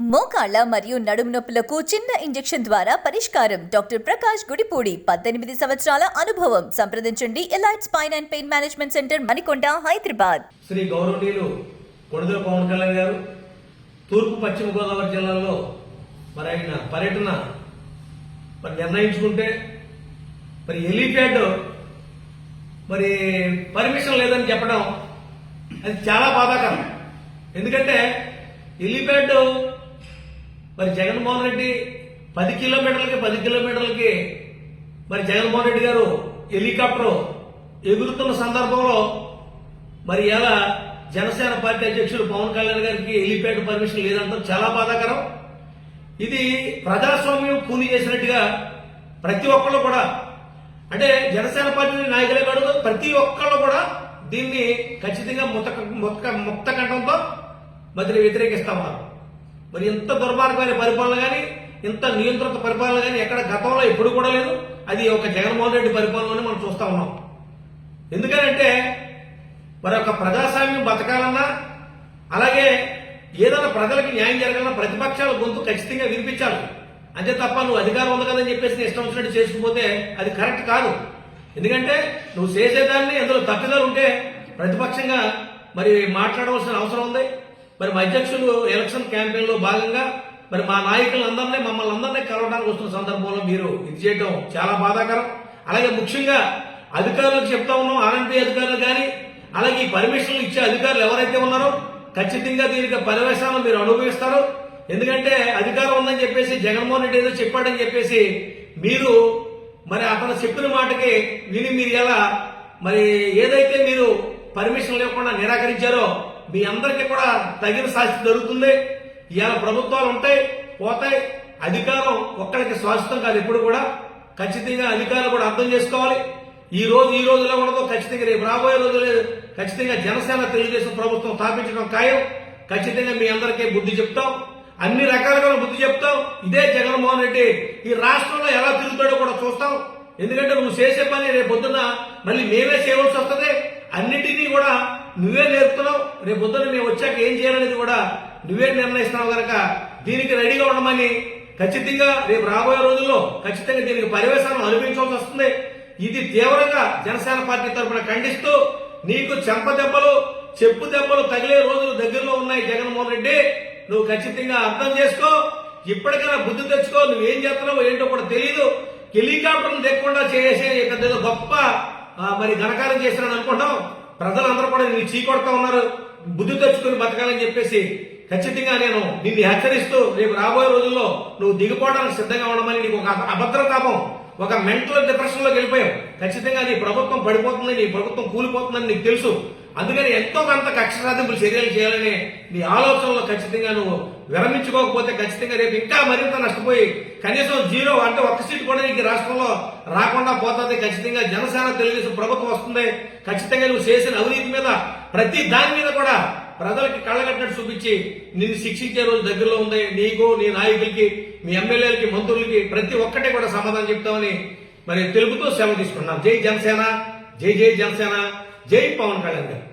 మోకాళ్ళ మరియు నడుము నొప్పులకు చిన్న ఇంజెక్షన్ ద్వారా పరిష్కారం. డాక్టర్ ప్రకాష్ గుడిపూడి పద్దెనిమిది సంవత్సరాల అనుభవం. సంప్రదించండి. Elite spine and pain management centre Manikonda Hyderabad. Shri గౌరవనీయులు కొడుదల పవన్ కళ్యాణ్ గారు తూర్పు పశ్చిమ గోదావరి జిల్లాలో మరి ఆయన పర్యటన మరి నిర్ణయించుకుంటే మరి ఎలిప్యాడ్ మరి పర్మిషన్ లేదని చెప్పడం అది చాలా బాధాకరం. ఎందుకంటే ఎలిప్యాడ్ మరి జగన్మోహన్ రెడ్డి పది కిలోమీటర్లకి పది కిలోమీటర్లకి మరి జగన్మోహన్ రెడ్డి గారు హెలికాప్టర్ ఎగురుతున్న సందర్భంలో మరి ఎలా జనసేన పార్టీ అధ్యక్షుడు పవన్ కళ్యాణ్ గారికి హెలిప్యాడ్ పర్మిషన్ లేదంటాం చాలా బాధాకరం. ఇది ప్రజాస్వామ్యం కూలి చేసినట్టుగా ప్రతి ఒక్కళ్ళు కూడా అంటే జనసేన పార్టీ నాయకులే కాదు ప్రతి ఒక్కళ్ళు కూడా దీన్ని ఖచ్చితంగా ముక్త ముక్త ముక్త కంఠంతో మరి వ్యతిరేకిస్తా ఉన్నారు. మరి ఇంత దుర్మార్గమైన పరిపాలన కానీ ఇంత నియంత్రిత పరిపాలన కానీ ఎక్కడ గతంలో ఎప్పుడు కూడా లేదు. అది ఒక జగన్మోహన్ రెడ్డి పరిపాలనని మనం చూస్తా ఉన్నాం. ఎందుకంటే మరి ఒక ప్రజాస్వామ్యం బతకాలన్నా అలాగే ఏదైనా ప్రజలకు న్యాయం జరగాలన్నా ప్రతిపక్షాల గొంతు ఖచ్చితంగా వినిపించాలి. అంతే తప్ప నువ్వు అధికారం ఉంది కదని చెప్పేసి ఇష్టం వచ్చినట్టు చేసుకుపోతే అది కరెక్ట్ కాదు. ఎందుకంటే నువ్వు చేసేదాన్ని అందులో తప్పిదాలు ఉంటే ప్రతిపక్షంగా మరి మాట్లాడవలసిన అవసరం ఉంది. మరి మా అధ్యక్షులు ఎలక్షన్ క్యాంపెయిన్లో భాగంగా మరి మా నాయకులందరినీ మమ్మల్ని అందరినీ కలవడానికి వస్తున్న సందర్భంలో మీరు ఇది చేయడం చాలా బాధాకరం. అలాగే ముఖ్యంగా అధికారులకు చెప్తా ఉన్నాం ఆర్ఎన్పి అధికారులు కానీ అలాగే ఈ పర్మిషన్లు ఇచ్చే అధికారులు ఎవరైతే ఉన్నారో ఖచ్చితంగా దీనికి పరివేశాలను మీరు అనుభవిస్తారు. ఎందుకంటే అధికారం ఉందని చెప్పేసి జగన్మోహన్ రెడ్డి ఏదో చెప్పాడని చెప్పేసి మీరు మరి అతను చెప్పిన మాటకి విని మీరు ఎలా మరి ఏదైతే మీరు పర్మిషన్ లేకుండా నిరాకరించారో మీ అందరికీ కూడా తగిన శాస్తి జరుగుతుంది ఇవాళ ప్రభుత్వాలు ఉంటాయి పోతాయి. అధికారం ఒక్కడికి శాశ్వతం కాదు ఎప్పుడు కూడా. ఖచ్చితంగా అధికారులు కూడా అర్థం చేసుకోవాలి. ఈ రోజు ఈ రోజులో ఉండదు. ఖచ్చితంగా రేపు రాబోయే రోజులు ఖచ్చితంగా జనసేన తెలుగుదేశం ప్రభుత్వం స్థాపించడం ఖాయం. ఖచ్చితంగా మీ అందరికీ బుద్ధి చెప్తాం. అన్ని రకాలుగా బుద్ధి చెప్తాం. ఇదే జగన్మోహన్ రెడ్డి ఈ రాష్ట్రంలో ఎలా తిరుగుతాడో కూడా చూస్తాం. ఎందుకంటే నువ్వు చేసే పని రేపు పొద్దున్న మళ్ళీ మేమే చేయవలసి వస్తుంది. అన్నిటినీ కూడా నువ్వే నేర్పుతున్నావు రేపు పొద్దున్న మేము వచ్చాక ఏం చేయాలనేది కూడా నువ్వే నిర్ణయిస్తున్నావు కనుక దీనికి రెడీగా ఉండమని ఖచ్చితంగా రేపు రాబోయే రోజుల్లో ఖచ్చితంగా దీనికి పర్యవేశాలను అనిపించవలసి వస్తుంది. ఇది తీవ్రంగా జనసేన పార్టీ తరఫున ఖండిస్తూ నీకు చెంప దెబ్బలు చెప్పు దెబ్బలు తగిలే రోజులు దగ్గరలో ఉన్నాయి జగన్మోహన్ రెడ్డి. నువ్వు ఖచ్చితంగా అర్థం చేసుకో ఇప్పటికైనా బుద్ధి తెచ్చుకో నువ్వేం చేస్తున్నావు ఏంటో కూడా తెలియదు హెలికాప్టర్ లేకుండా చేసే పెద్ద గొప్ప మరి ఘనకారం చేసినాను అనుకుంటాం ప్రజలందరూ కూడా నేను చీకొడతా ఉన్నారు. బుద్ధి తెచ్చుకుని బతకాలని చెప్పేసి ఖచ్చితంగా నేను నిన్ను హెచ్చరిస్తూ రేపు రాబోయే రోజుల్లో నువ్వు దిగిపోవడానికి సిద్ధంగా ఉండమని నీకు ఒక అభద్రతాపం ఒక మెంటల్ డిప్రెషన్లోకి వెళ్ళిపోయావు. ఖచ్చితంగా నీ ప్రభుత్వం పడిపోతుందని నీ ప్రభుత్వం కూలిపోతుందని నీకు తెలుసు. అందుకని ఎంతో కొంత కక్ష సాధింపులు చర్యలు చేయాలని నీ ఆలోచనలో ఖచ్చితంగా నువ్వు విరమించుకోకపోతే ఖచ్చితంగా రేపు ఇంకా మరింత నష్టపోయి కనీసం జీరో అంటే ఒక్క సీట్ కూడా నీకు రాష్ట్రంలో రాకుండా పోతుంది. ఖచ్చితంగా జనసేన తెలుగుదేశం ప్రభుత్వం వస్తుంది. ఖచ్చితంగా నువ్వు చేసిన అవినీతి మీద ప్రతి దాని మీద కూడా ప్రజలకి కళ్ళగట్టినట్టు చూపించి నిన్ను శిక్షించే రోజు దగ్గరలో ఉంది. నీకు నీ నాయకులకి మీ ఎమ్మెల్యేలకి మంత్రులకి ప్రతి ఒక్కటే కూడా సమాధానం చెప్తామని మరి తెలుగుతో సేవ తీసుకున్నాం జై జనసేన జై జై జనసేన. జై పవన్ కళ్యాణ్ గారు